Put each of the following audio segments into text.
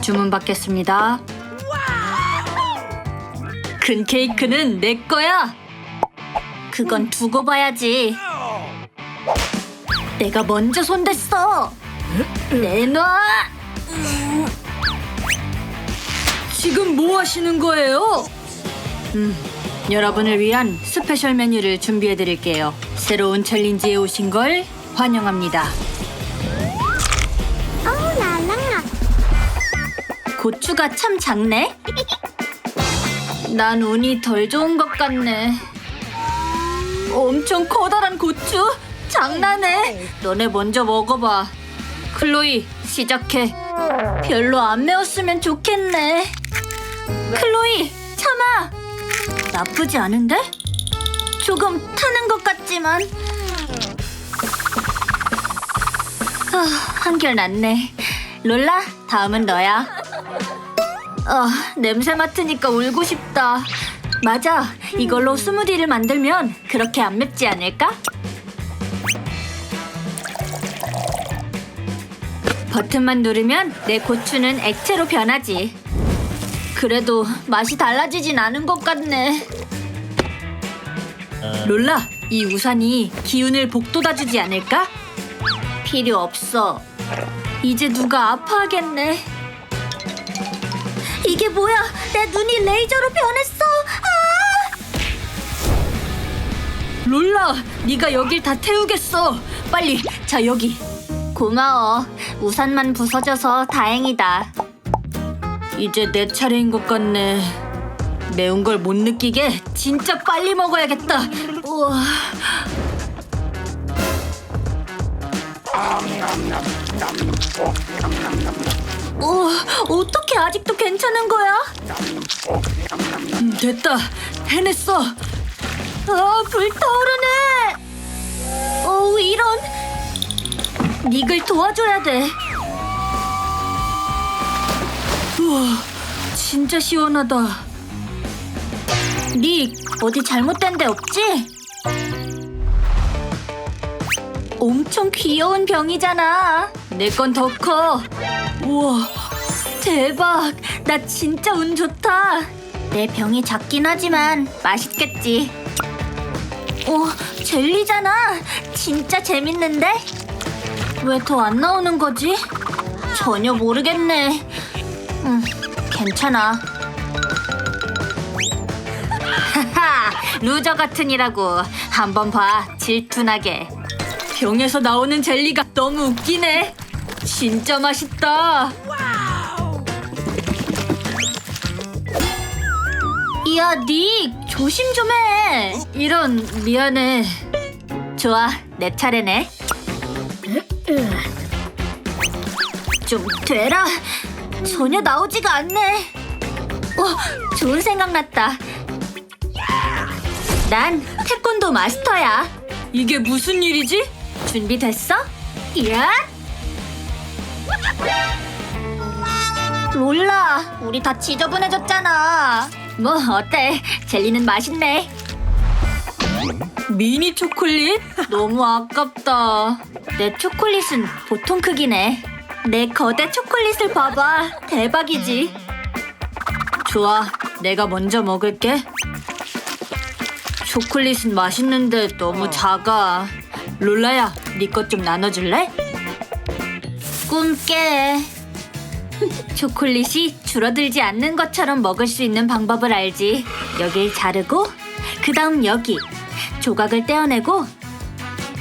주문 받겠습니다. 큰 케이크는 내 거야. 그건 두고 봐야지. 내가 먼저 손댔어. 내놔. 지금 뭐 하시는 거예요? 음, 여러분을 위한 스페셜 메뉴를 준비해 드릴게요. 새로운 챌린지에 오신 걸 환영합니다. 고추가 참 작네. 난 운이 덜 좋은 것 같네. 엄청 커다란 고추? 장난해. 너네 먼저 먹어봐. 클로이, 시작해. 별로 안 매웠으면 좋겠네. 클로이, 참아. 나쁘지 않은데? 조금 타는 것 같지만. 아, 한결 낫네. 롤라, 다음은 너야. 아, 냄새 맡으니까 울고 싶다. 맞아. 이걸로 스무디를 만들면 그렇게 안 맵지 않을까? 버튼만 누르면 내 고추는 액체로 변하지. 그래도 맛이 달라지진 않은 것 같네. 롤라, 이 우산이 기운을 복돋아주지 않을까? 필요 없어. 이제 누가 아파하겠네. 이게 뭐야? 내 눈이 레이저로 변했어. 아! 롤라, 네가 여길 다 태우겠어. 빨리, 자 여기. 고마워. 우산만 부서져서 다행이다. 이제 내 차례인 것 같네. 매운 걸 못 느끼게 진짜 빨리 먹어야겠다. 우와. 어, 어떻게 아직도 괜찮은 거야? 음, 됐다. 해냈어. 아, 불타오르네. 어, 이런. 닉을 도와줘야 돼. 우와, 진짜 시원하다. 닉, 어디 잘못된 데 없지? 엄청 귀여운 병이잖아. 내 건 더 커. 우와, 대박. 나 진짜 운 좋다. 내 병이 작긴 하지만 맛있겠지. 오, 젤리잖아. 진짜 재밌는데? 왜 더 안 나오는 거지? 전혀 모르겠네. 음, 괜찮아. 하하, 루저 같으니라고. 한번 봐, 질투나게. 병에서 나오는 젤리가 너무 웃기네. 진짜 맛있다. 야, 닉 조심 좀 해. 이런 미안해. 좋아, 내 차례네. 좀 되라. 전혀 나오지가 않네. 어, 좋은 생각 났다. 난 태권도 마스터야. 이게 무슨 일이지? 준비됐어? 야! 롤라, 우리 다 지저분해졌잖아. 뭐 어때? 젤리는 맛있네. 미니 초콜릿? 너무 아깝다. 내 초콜릿은 보통 크기네. 내 거대 초콜릿을 봐봐. 대박이지. 좋아, 내가 먼저 먹을게. 초콜릿은 맛있는데 너무 작아. 롤라야, 네 것 좀 나눠줄래? 꿈 깨. 초콜릿이 줄어들지 않는 것처럼 먹을 수 있는 방법을 알지. 여길 자르고, 그 다음 여기. 조각을 떼어내고,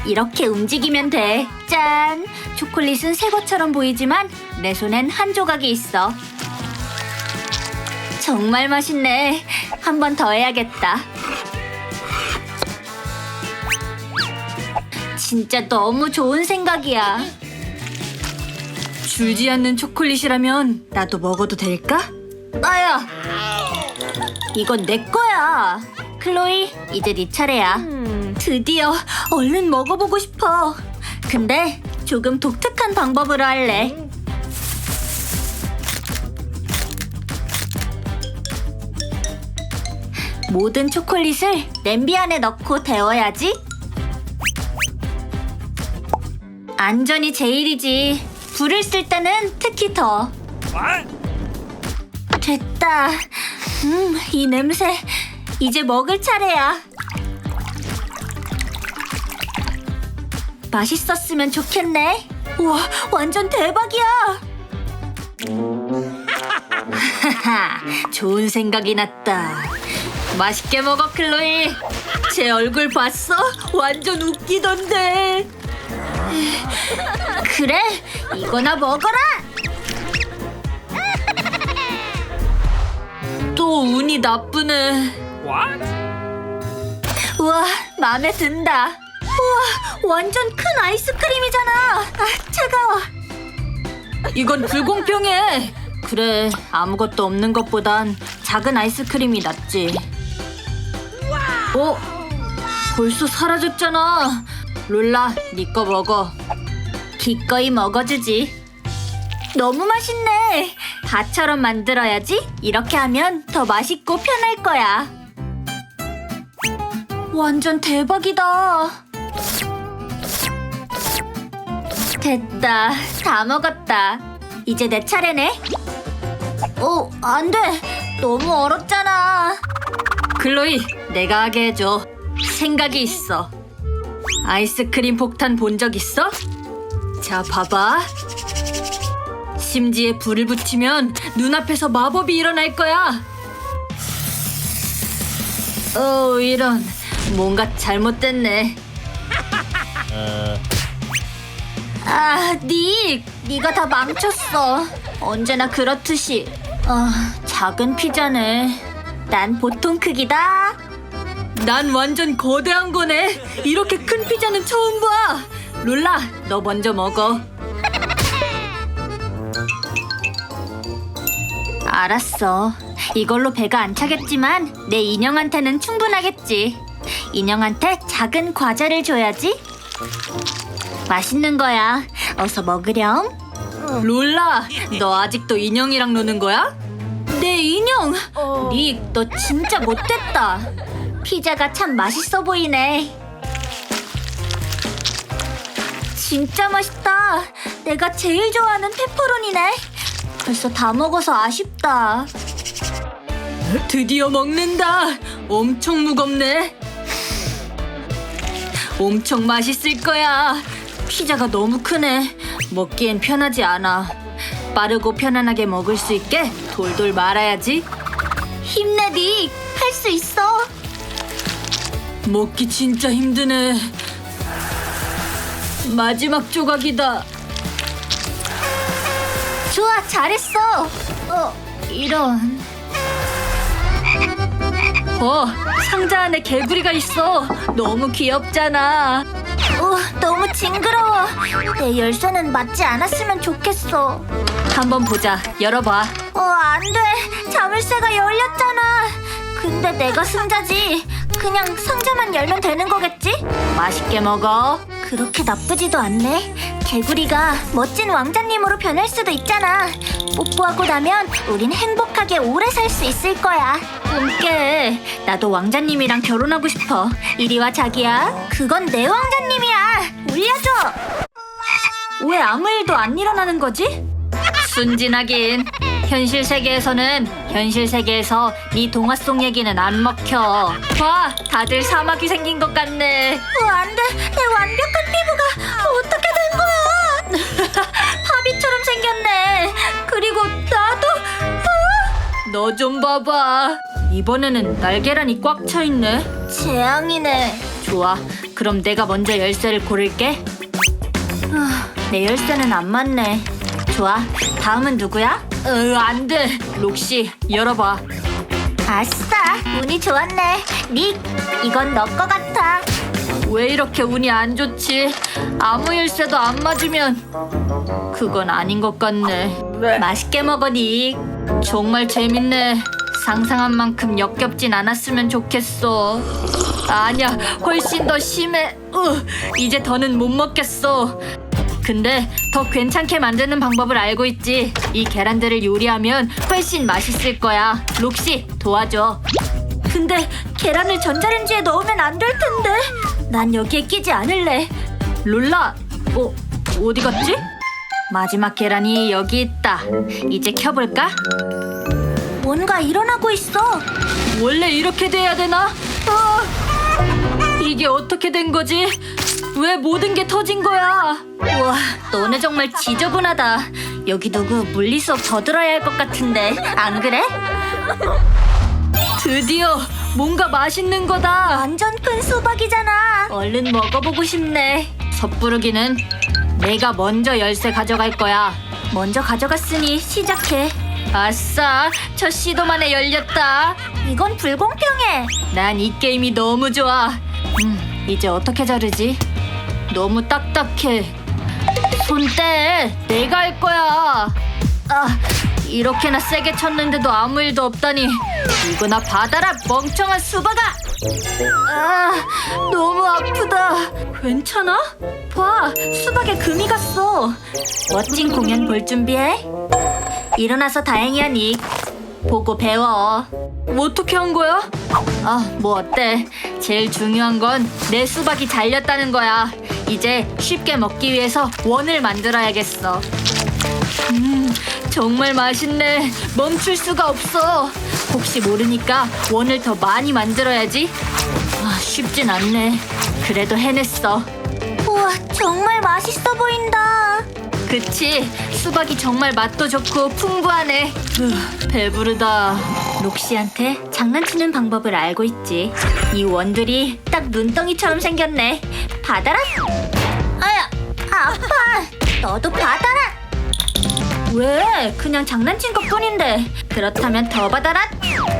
이렇게 움직이면 돼. 짠! 초콜릿은 새 것처럼 보이지만 내 손엔 한 조각이 있어. 정말 맛있네. 한 번 더 해야겠다. 진짜 너무 좋은 생각이야. 줄지 않는 초콜릿이라면 나도 먹어도 될까? 나야. 이건 내 거야. 클로이, 이제 네 차례야. 드디어 얼른 먹어보고 싶어. 근데 조금 독특한 방법으로 할래. 모든 초콜릿을 냄비 안에 넣고 데워야지. 안전이 제일이지. 불을 쓸 때는 특히 더. 됐다. 음, 이 냄새. 이제 먹을 차례야. 맛있었으면 좋겠네. 우와, 완전 대박이야. 하하, 좋은 생각이 났다. 맛있게 먹어, 클로이. 제 얼굴 봤어? 완전 웃기던데. 그래, 이거나 먹어라. 또 운이 나쁘네. 우와, 마음에 든다. 우와, 완전 큰 아이스크림이잖아. 아, 차가워. 이건 불공평해. 그래, 아무것도 없는 것보단 작은 아이스크림이 낫지. 어? 벌써 사라졌잖아. 롤라, 네 거 먹어. 기꺼이 먹어주지. 너무 맛있네. 다처럼 만들어야지. 이렇게 하면 더 맛있고 편할 거야. 완전 대박이다. 됐다. 다 먹었다. 이제 내 차례네. 어, 안 돼. 너무 얼었잖아. 클로이, 내가 하게 해줘. 생각이 있어. 아이스크림 폭탄 본 적 있어? 자, 봐봐. 심지에 불을 붙이면 눈앞에서 마법이 일어날 거야. 어, 이런. 뭔가 잘못됐네. 아, 닉. 네가 다 망쳤어. 언제나 그렇듯이. 아, 작은 피자네. 난 보통 크기다. 난 완전 거대한 거네. 이렇게 큰 피자는 처음 봐. 룰라, 너 먼저 먹어. 알았어. 이걸로 배가 안 차겠지만 내 인형한테는 충분하겠지. 인형한테 작은 과자를 줘야지. 맛있는 거야. 어서 먹으렴. 롤라, 너 아직도 인형이랑 노는 거야? 내 인형. 닉, 너 진짜 못됐다. 피자가 참 맛있어 보이네. 진짜 맛있다. 내가 제일 좋아하는 페퍼로니네. 벌써 다 먹어서 아쉽다. 드디어 먹는다. 엄청 무겁네. 엄청 맛있을 거야. 피자가 너무 크네. 먹기엔 편하지 않아. 빠르고 편안하게 먹을 수 있게 돌돌 말아야지. 힘내, 닉. 할 수 있어. 먹기 진짜 힘드네. 마지막 조각이다. 좋아, 잘했어. 어, 이런. 어, 상자 안에 개구리가 있어. 너무 귀엽잖아. 어, 너무 징그러워. 내 열쇠는 맞지 않았으면 좋겠어. 한번 보자. 열어봐. 어, 안 돼. 자물쇠가 열렸잖아. 근데 내가 승자지. 그냥 상자만 열면 되는 거겠지? 맛있게 먹어. 그렇게 나쁘지도 않네. 개구리가 멋진 왕자님으로 변할 수도 있잖아. 뽀뽀하고 나면 우린 행복하게 오래 살 수 있을 거야. 꿈깨. 나도 왕자님이랑 결혼하고 싶어. 이리 와, 자기야. 그건 내 왕자님이야. 올려줘. 왜 아무 일도 안 일어나는 거지? 순진하긴. 현실 세계에서는 현실 세계에서 네 동화 속 얘기는 안 먹혀. 봐, 다들 사막이 생긴 것 같네. 어, 안 돼. 내 완벽한 피부가 어떻게 된 거야? 파비처럼 생겼네. 그리고 나도. 너 좀 봐봐. 이번에는 날계란이 꽉 차 있네. 재앙이네. 좋아. 그럼 내가 먼저 열쇠를 고를게. 아, 내 열쇠는 안 맞네. 좋아. 다음은 누구야? 으, 안 돼. 록시, 열어봐. 아싸, 운이 좋았네. 닉, 이건 너 거 같아. 왜 이렇게 운이 안 좋지? 아무 열쇠도 안 맞으면 그건 아닌 것 같네. 맛있게 먹어, 닉. 정말 재밌네. 상상한 만큼 역겹진 않았으면 좋겠어. 아니야, 훨씬 더 심해. 으, 이제 더는 못 먹겠어. 근데 더 괜찮게 만드는 방법을 알고 있지. 이 계란들을 요리하면 훨씬 맛있을 거야. 록시, 도와줘. 근데 계란을 전자레인지에 넣으면 안 될 텐데. 난 여기에 끼지 않을래. 롤라, 어, 어디 갔지? 마지막 계란이 여기 있다. 이제 켜볼까? 뭔가 일어나고 있어. 원래 이렇게 돼야 되나? 아, 이게 어떻게 된 거지? 왜 모든 게 터진 거야? 와, 너네 정말 지저분하다. 여기 누구 물리 수업 더 들어야 할 것 같은데 안 그래? 드디어 뭔가 맛있는 거다. 완전 큰 수박이잖아. 얼른 먹어보고 싶네. 섣부르기는 내가 먼저 열쇠 가져갈 거야. 먼저 가져갔으니 시작해. 아싸, 첫 시도만에 열렸다. 이건 불공평해. 난 이 게임이 너무 좋아. 음, 이제 어떻게 자르지? 너무 딱딱해. 손 떼. 내가 할 거야. 아, 이렇게나 세게 쳤는데도 아무 일도 없다니. 이거나 받아라, 멍청한 수박아. 아, 너무 아프다. 괜찮아? 봐, 수박에 금이 갔어. 멋진 공연 볼 준비해. 일어나서 다행이야, 닉. 보고 배워. 뭐 어떻게 한 거야? 아, 뭐 어때? 제일 중요한 건 내 수박이 잘렸다는 거야. 이제 쉽게 먹기 위해서 원을 만들어야겠어. 음, 정말 맛있네. 멈출 수가 없어. 혹시 모르니까 원을 더 많이 만들어야지. 아, 쉽진 않네. 그래도 해냈어. 우와, 정말 맛있어 보인다. 그치? 수박이 정말 맛도 좋고 풍부하네. 으, 배부르다. 록시한테 장난치는 방법을 알고 있지. 이 원들이 딱 눈덩이처럼 생겼네. 받아라. 아파. 너도 받아라. 왜? 그냥 장난친 것 뿐인데. 그렇다면 더 받아라.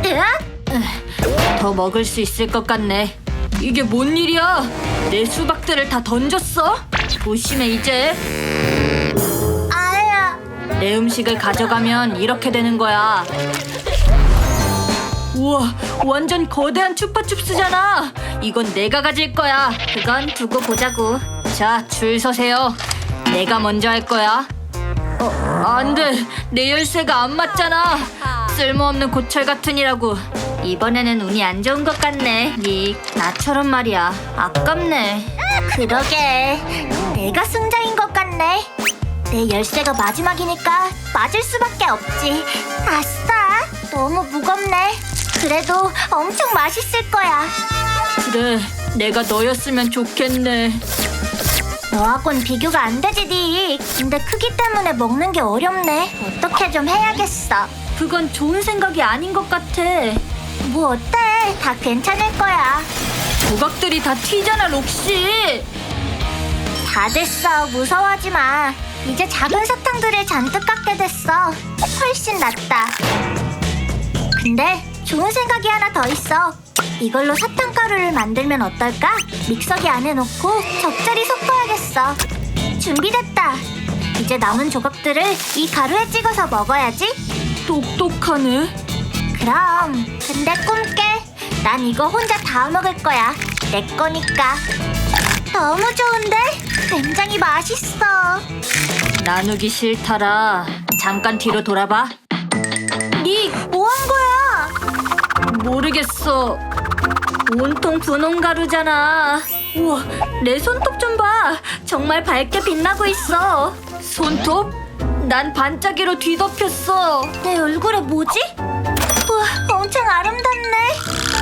으악! 으, 더 먹을 수 있을 것 같네. 이게 뭔 일이야? 내 수박들을 다 던졌어? 조심해 이제. 아야. 내 음식을 가져가면 이렇게 되는 거야. 우와, 완전 거대한 추파춥스잖아. 이건 내가 가질 거야. 그건 두고 보자고. 자, 줄 서세요. 내가 먼저 할 거야. 어, 안 돼. 내 열쇠가 안 맞잖아. 쓸모없는 고철 같으니라고. 이번에는 운이 안 좋은 것 같네, 닉. 나처럼 말이야. 아깝네. 그러게. 내가 승자인 것 같네. 내 열쇠가 마지막이니까 맞을 수밖에 없지. 아싸. 너무 무겁네. 그래도 엄청 맛있을 거야. 그래. 내가 너였으면 좋겠네. 너하고는 비교가 안 되지, 닉. 근데 크기 때문에 먹는 게 어렵네. 어떻게 좀 해야겠어. 그건 좋은 생각이 아닌 것 같아. 뭐 어때? 다 괜찮을 거야. 조각들이 다 튀잖아, 록시. 다 됐어. 무서워하지 마. 이제 작은 사탕들을 잔뜩 깎게 됐어. 훨씬 낫다. 근데 좋은 생각이 하나 더 있어. 이걸로 사탕가루를 만들면 어떨까? 믹서기 안에 넣고 적절히 섞어야 겠어. 준비됐다. 이제 남은 조각들을 이 가루에 찍어서 먹어야지. 똑똑하네. 그럼. 근데 꿈깨. 난 이거 혼자 다 먹을 거야. 내 거니까. 너무 좋은데? 굉장히 맛있어. 나누기 싫다라. 잠깐 뒤로 돌아봐. 닉, 뭐 한 거야? 모르겠어. 온통 분홍 가루잖아. 우와, 내 손톱 좀 봐. 정말 밝게 빛나고 있어. 손톱? 난 반짝이로 뒤덮였어. 내 얼굴에 뭐지? 우와, 엄청 아름답네.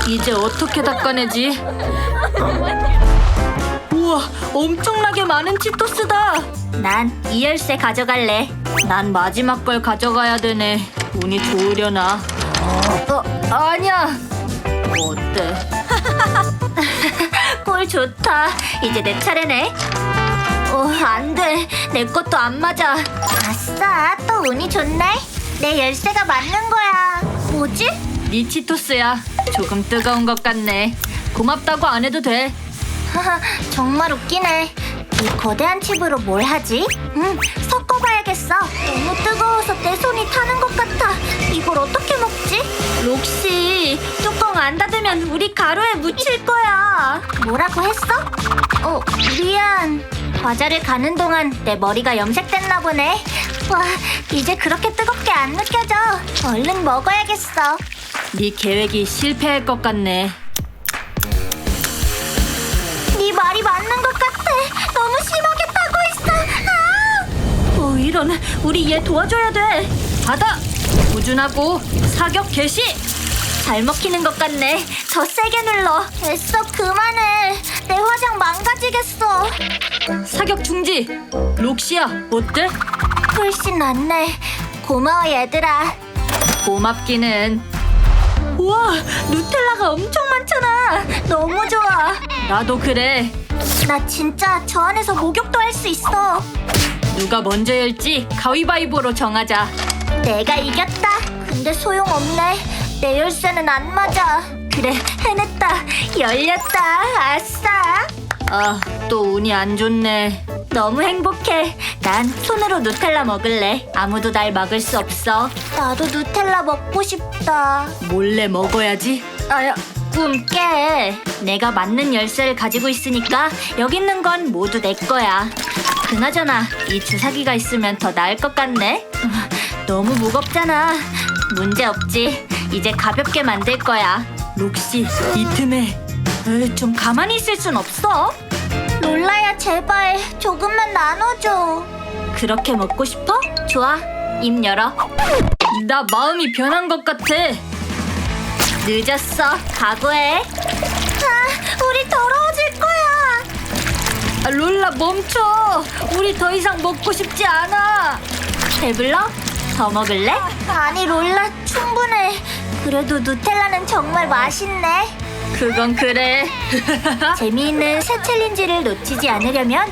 이제 어떻게 닦아내지? 우와, 엄청나게 많은 치토스다. 난 이 열쇠 가져갈래. 난 마지막 걸 가져가야 되네. 운이 좋으려나? 어, 아니야. 어때? 꼴 좋다. 이제 내 차례네. 어, 안 돼. 내 것도 안 맞아. 아싸, 또 운이 좋네. 내 열쇠가 맞는 거야. 뭐지? 니 치토스야. 조금 뜨거운 것 같네. 고맙다고 안 해도 돼. 하하, 정말 웃기네. 이 거대한 칩으로 뭘 하지? 음, 섞어봐야겠어. 너무 뜨거워서 내 손이 타는 것 같아. 이걸 어떻게 먹지? 록시, 뚜껑 안 닫으면 우리 가루에 묻힐 거야. 뭐라고 했어? 어, 미안. 과자를 가는 동안 내 머리가 염색됐나 보네. 와, 이제 그렇게 뜨겁게 안 느껴져. 얼른 먹어야겠어. 네 계획이 실패할 것 같네. 네 말이 맞는 이런. 우리 얘 도와줘야 돼. 받아. 꾸준하고 사격 개시. 잘 먹히는 것 같네. 더 세게 눌러. 됐어 그만해 내 화장 망가지겠어 사격 중지. 록시야, 어때? 훨씬 낫네 고마워 얘들아 고맙기는. 우와, 누텔라가 엄청 많잖아. 너무 좋아. 나도 그래. 나 진짜 저 안에서 목욕도 할 수 있어 누가 먼저 열지 가위바위보로 정하자. 내가 이겼다 근데 소용없네 내 열쇠는 안 맞아 그래 해냈다 열렸다 아싸 아, 또 운이 안 좋네. 너무 행복해. 난 손으로 누텔라 먹을래. 아무도 날 막을 수 없어. 나도 누텔라 먹고 싶다 몰래 먹어야지. 아야, 꿈 깨. 내가 맞는 열쇠를 가지고 있으니까 여기 있는 건 모두 내 거야. 그나저나 이 주사기가 있으면 더 나을 것 같네. 너무 무겁잖아. 문제 없지. 이제 가볍게 만들 거야. 록시, 이 틈에 에이, 좀 가만히 있을 순 없어. 롤라야 제발 조금만 나눠줘 그렇게 먹고 싶어? 좋아. 입 열어. 나 마음이 변한 것 같아. 늦었어. 각오해. 아 우리 더러워질 거야 아, 롤라 멈춰. 우리 더 이상 먹고 싶지 않아. 배불러? 더 먹을래? 아니 롤라 충분해 그래도 누텔라는 정말 맛있네 그건 그래. 재미있는 새 챌린지를 놓치지 않으려면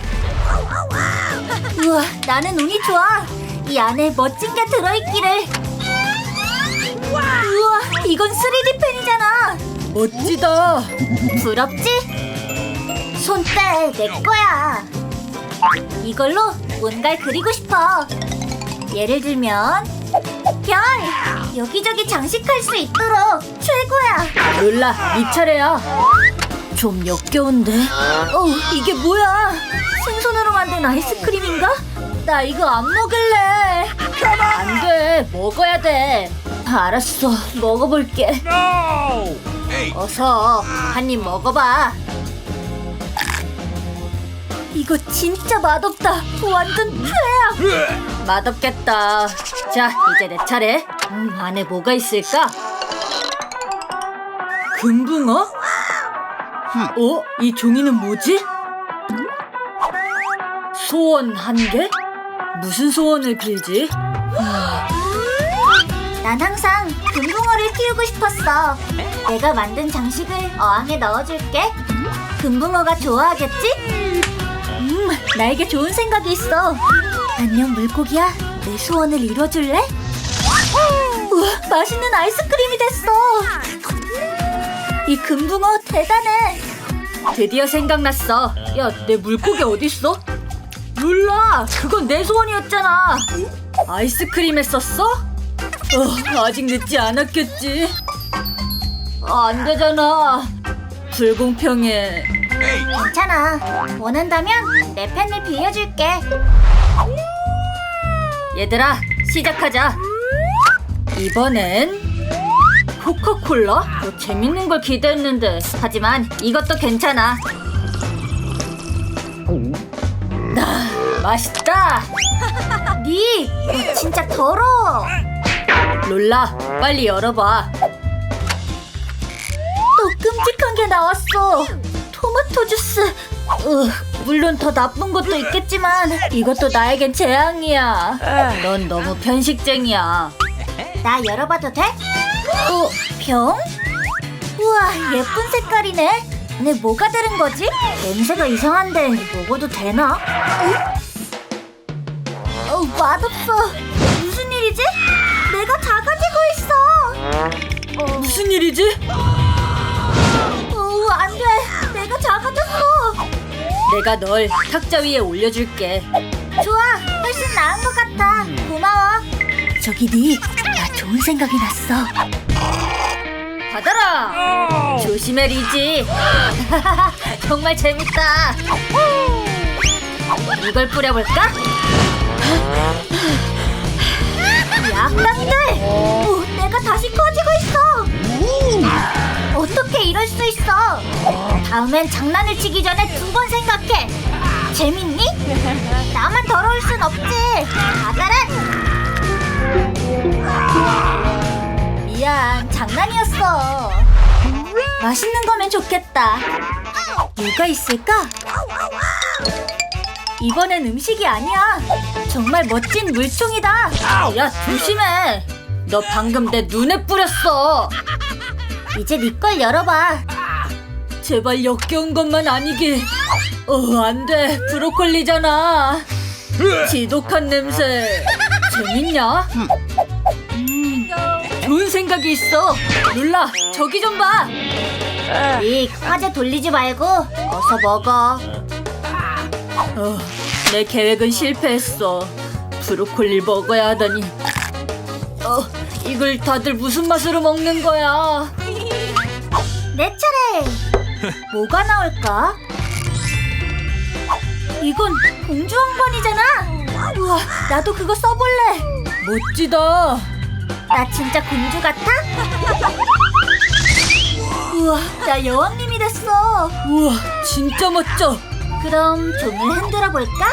우와 나는 운이 좋아 이 안에 멋진 게 들어있기를 우와 이건 3D 펜이잖아 멋지다. 부럽지? 손 빼 내 거야 이걸로 뭔가를 그리고 싶어 예를 들면 별 여기저기 장식할 수 있도록 최고야 롤라, 네 차례야. 좀 역겨운데. 어, 이게 뭐야? 생선으로 만든 아이스크림인가? 나 이거 안 먹을래. 안 돼. 먹어야 돼. 알았어, 먹어볼게. 어서 한 입 먹어봐. 이거 진짜 맛없다. 완전 최악. 맛없겠다. 자, 이제 내 차례. 음, 안에 뭐가 있을까? 금붕어? 어? 이 종이는 뭐지? 소원 한 개? 무슨 소원을 빌지? 난 항상 금붕어를 키우고 싶었어. 내가 만든 장식을 어항에 넣어줄게. 금붕어가 좋아하겠지? 음, 나에게 좋은 생각이 있어. 안녕 물고기야. 내 소원을 이뤄줄래? 우와, 맛있는 아이스크림이 됐어. 이 금붕어 대단해. 드디어 생각났어. 야, 내 물고기 어딨어? 룰라, 그건 내 소원이었잖아. 아이스크림 했었어? 어, 아직 늦지 않았겠지. 아, 안 되잖아. 불공평해. 괜찮아. 원한다면 내 펜을 빌려줄게. 얘들아, 시작하자. 이번엔 코카콜라? 더 재밌는 걸 기대했는데. 하지만 이것도 괜찮아. 나 맛있다. 니, 너 진짜 더러워. 롤라, 빨리 열어봐. 또 끔찍한 게 나왔어. 토마토 주스. 으, 물론 더 나쁜 것도 있겠지만 이것도 나에겐 재앙이야. 넌 너무 편식쟁이야. 나 열어봐도 돼? 어, 병? 우와, 예쁜 색깔이네. 안에 뭐가 들은 거지? 냄새가 이상한데 먹어도 되나? 어, 맛없어. 무슨 일이지? 어, 안 돼. 내가 작아졌어. 내가 널 탁자 위에 올려줄게. 좋아, 훨씬 나은 것 같아. 고마워. 저기 니, 나 좋은 생각이 났어. 받아라. 조심해 리지. 정말 재밌다. 이걸 뿌려볼까? 약당들! 오, 내가 다시 있 어! 어떻게 이럴 수 있어? 다음엔 장난을 치기 전에 두 번 생각해! 재밌니? 나만 더러울 순 없지! 받아라! 장난이었어. 맛있는 거면 좋겠다. 뭐가 있을까? 이번엔 음식이 아니야. 정말 멋진 물총이다. 야 조심해. 너 방금 내 눈에 뿌렸어. 이제 네 걸 열어봐. 제발 역겨운 것만 아니길. 어, 안 돼. 브로콜리잖아. 지독한 냄새. 재밌냐? 음, 좋은 생각이 있어. 룰라, 저기 좀 봐. 닉, 화제 돌리지 말고 어서 먹어. 어, 내 계획은 실패했어. 브로콜리 먹어야 하다니. 어, 이걸 다들 무슨 맛으로 먹는 거야? 내 차례. 뭐가 나올까? 이건 공주 왕관이잖아. 우와, 나도 그거 써볼래. 멋지다. 나 진짜 공주 같아? 우와, 나 여왕님이 됐어. 우와, 진짜 멋져. 그럼 종을 흔들어 볼까?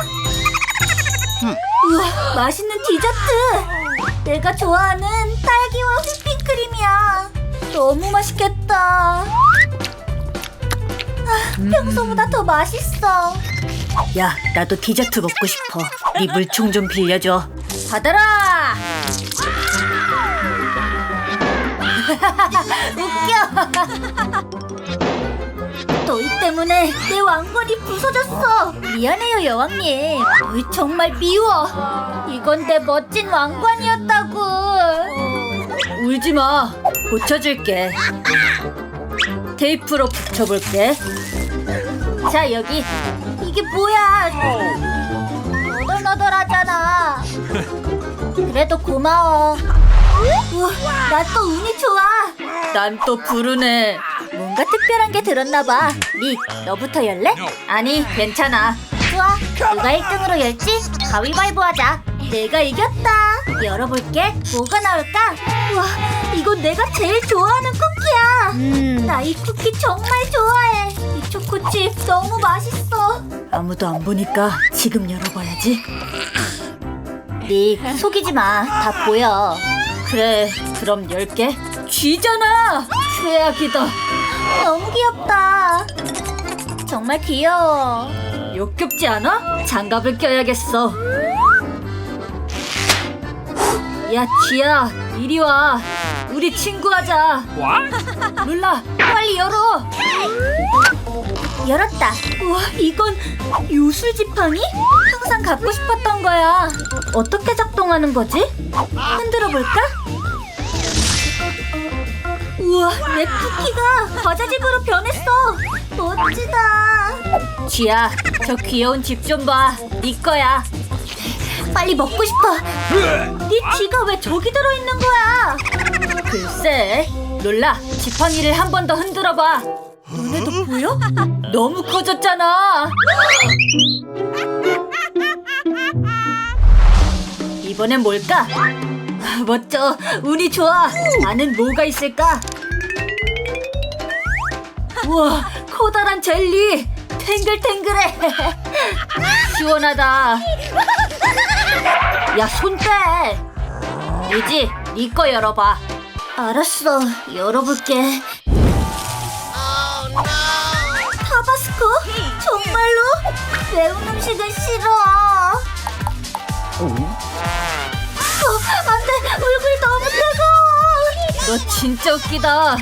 우와, 맛있는 디저트. 내가 좋아하는 딸기와 휘핑크림이야. 너무 맛있겠다. 아, 평소보다 더 맛있어. 야, 나도 디저트 먹고 싶어. 네 물총 좀 빌려줘. 받아라. 웃겨. 너희 때문에 내 왕관이 부서졌어. 미안해요, 여왕님. 너희 정말 미워. 이건 내 멋진 왕관이었다고. 울지 마. 고쳐줄게. 테이프로 붙여볼게. 자, 여기. 이게 뭐야? 너덜너덜하잖아. 그래도 고마워. 우와, 나또 운이 좋아. 난 또 부르네. 뭔가 특별한 게 들었나 봐. 닉, 너부터 열래? 아니, 괜찮아. 좋아. 누가 1등으로 열지? 가위바위보 하자. 내가 이겼다. 열어볼게. 뭐가 나올까? 와, 이건 내가 제일 좋아하는 쿠키야. 음, 나 이 쿠키 정말 좋아해. 이 초코칩 너무 맛있어. 아무도 안 보니까 지금 열어봐야지. 닉, 속이지 마. 다 보여. 그래, 그럼 열게. 쥐잖아. 최악이다. 너무 귀엽다. 정말 귀여워. 역겹지 않아? 장갑을 껴야겠어. 야, 쥐야, 이리 와. 우리 친구하자. 룰라, 빨리 열어. 열었다. 우와, 이건 요술 지팡이? 항상 갖고 싶었던 거야. 어떻게 작동하는 거지? 흔들어 볼까? 우와, 내 쿠키가 과자집으로 변했어. 멋지다. 쥐야, 저 귀여운 집 좀 봐. 네 거야. 빨리 먹고 싶어. 네 쥐가 왜 저기 들어있는 거야? 글쎄, 룰라, 지팡이를 한 번 더 흔들어 봐. 너네도 보여? 너무 커졌잖아. 이번엔 뭘까? 아, 멋져. 운이 좋아. 나는 뭐가 있을까? 우와, 커다란 젤리. 탱글탱글해. 시원하다. 야, 손 빼. 유지, 네거 열어봐. 알았어. 열어볼게. 타바스코? 정말로? 매운 음식은 싫어. 어, 안 돼. 얼굴이 너무 뜨거워. 너 진짜 웃기다.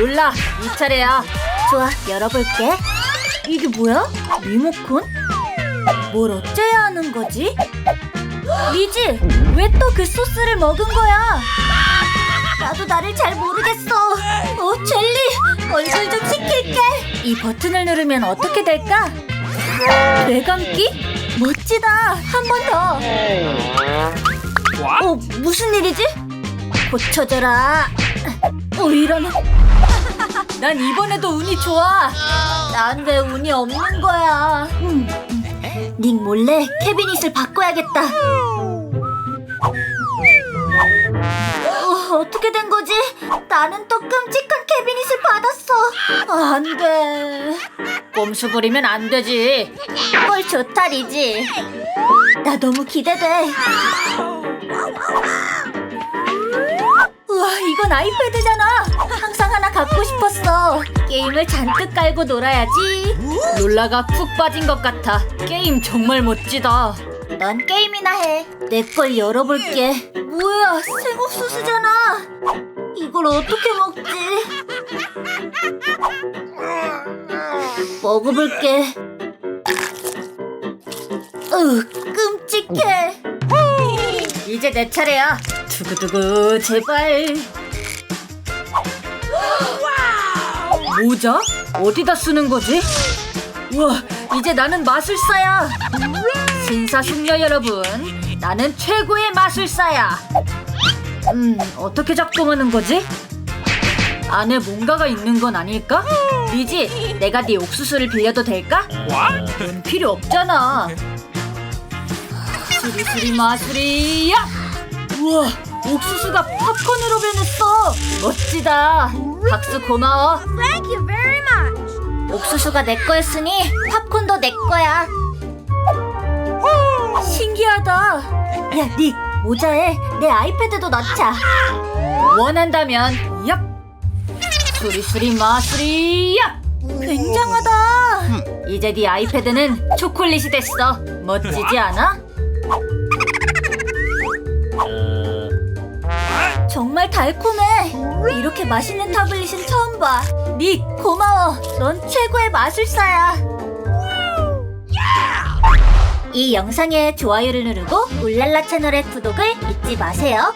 몰라, 이 차례야. 좋아, 열어볼게. 이게 뭐야? 리모컨? 뭘 어째야 하는 거지? 리지, 왜 또 그 소스를 먹은 거야? 나도 나를 잘 모르겠어. 어, 젤리, 얼굴 좀 식힐게. 이 버튼을 누르면 어떻게 될까? 뇌감기? 멋지다. 한 번 더. 어, 무슨 일이지? 고쳐져라. 어, 이런. 난 이번에도 운이 좋아. 난 왜 운이 없는 거야? 음, 닉 몰래 캐비닛을 바꿔야겠다. 어, 어떻게 된 거지? 나는 또 끔찍한 캐비닛을 받았어. 아, 안 돼. 꼼수 부리면 안 되지. 뭘 좋다, 리지. 나 너무 기대돼. 우와, 이건 아이패드잖아. 항상 하나 갖고 싶었어. 게임을 잔뜩 깔고 놀아야지. 롤라가 푹 빠진 것 같아. 게임 정말 멋지다. 넌 게임이나 해. 내 걸 열어볼게. 뭐야, 생옥수수잖아. 이걸 어떻게 먹지? 먹어볼게. 으, 끔찍해. 이제 내 차례야. 두구두구 제발. 모자? 어디다 쓰는 거지? 우와, 이제 나는 마술사야. 신사숙녀 여러분, 나는 최고의 마술사야. 음, 어떻게 작동하는 거지? 안에 뭔가가 있는 건 아닐까? 리지, 내가 네 옥수수를 빌려도 될까? 넌 필요 없잖아. 수리수리 마술이야! 우와, 옥수수가 팝콘으로 변했어. 멋지다. 박수 고마워. 옥수수가 내 거였으니 팝콘도 내 거야. 신기하다. 야, 닉, 모자에 내 아이패드도 넣자. 원한다면 얍. 수리수리 마술이야. 굉장하다. 이제 네 아이패드는 초콜릿이 됐어. 멋지지 않아? 정말 달콤해. 이렇게 맛있는 타블릿은 처음 봐. 닉, 고마워. 넌 최고의 마술사야. 이 영상에 좋아요를 누르고 울랄라 채널의 구독을 잊지 마세요.